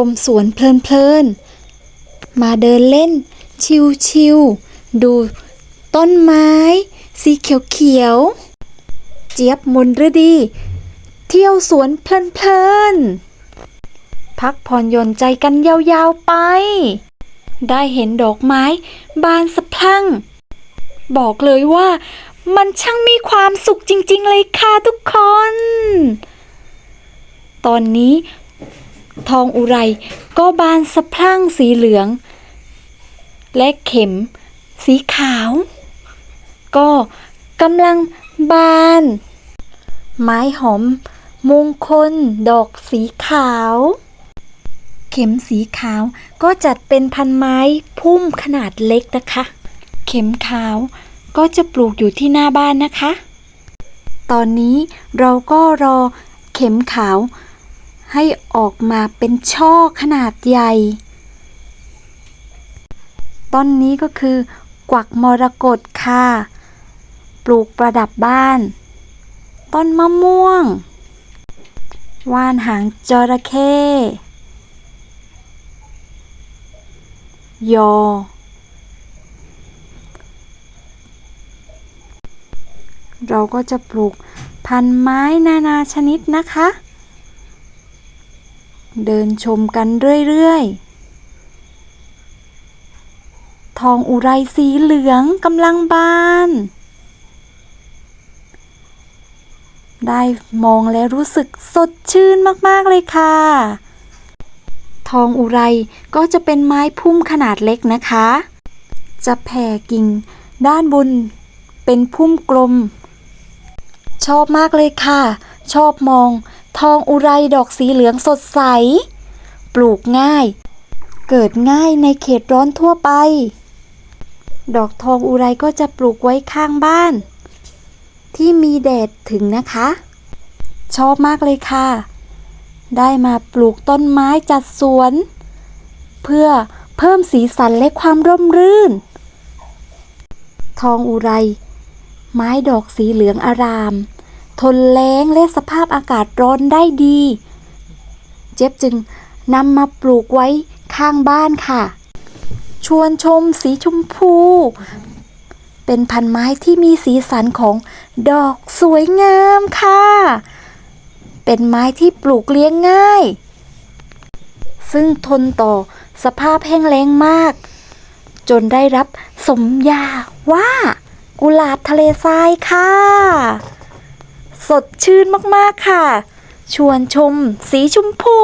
ชมสวนเพลินๆ มาเดินเล่น ชิวๆ ดูต้นไม้ สีเขียวๆ เจี๊ยบมนฤดี เที่ยวสวนเพลินๆ พักผ่อนหย่อนใจกันยาวๆไป ได้เห็นดอกไม้ บานสะพรั่ง บอกเลยว่ามันช่างมีความสุขจริงๆเลยค่ะทุกคน ตอนนี้ ทองอุไรก็บานสะพรั่งสีเหลือง และเข็มสีขาว ก็กำลังบาน ไม้หอม มงคล ดอกสีขาว เข็มสีขาวก็จัดเป็นพันไม้พุ่มขนาดเล็กนะคะ เข็มขาวก็จะปลูกอยู่ที่หน้าบ้านนะคะ ตอนนี้เราก็รอเข็มขาว ให้ออกมาเป็นช่อขนาดใหญ่ ต้นนี้ก็คือกวักมรกตค่ะ ปลูกประดับบ้าน ต้นมะม่วง ว่านหางจระเข้ยอ เราก็จะปลูกพันไม้นานาชนิดนะคะ เดินชมกันเรื่อยๆ ทองอุไรสีเหลืองกำลังบาน ได้มองแล้วรู้สึกสดชื่นมากๆเลยค่ะ ทองอุไรก็จะเป็นไม้พุ่มขนาดเล็กนะคะ จะแผ่กิ่งด้านบนเป็นพุ่มกลม ชอบมากเลยค่ะ ชอบมอง ทองอุไรดอกสีเหลืองสดใส ปลูกง่าย เกิดง่ายในเขตร้อนทั่วไป ดอกทองอุไรก็จะปลูกไว้ข้างบ้าน ที่มีแดดถึงนะคะ ชอบมากเลยค่ะ ได้มาปลูกต้นไม้จัดสวน เพื่อเพิ่มสีสันและความร่มรื่น ทองอุไร ไม้ดอกสีเหลืองอาราม ทนแล้งและสภาพอากาศร้อนได้ดี เจ๊บจึงนำมาปลูกไว้ข้างบ้านค่ะ ชวนชมสีชมพู เป็นพันไม้ที่มีสีสันของดอกสวยงามค่ะ เป็นไม้ที่ปลูกเลี้ยงง่าย ซึ่งทนต่อสภาพแห้งแล้งมาก จนได้รับสมญาว่า กุหลาบทะเลทรายค่ะ สดชื่นมากๆค่ะ ชวนชมสีชมพู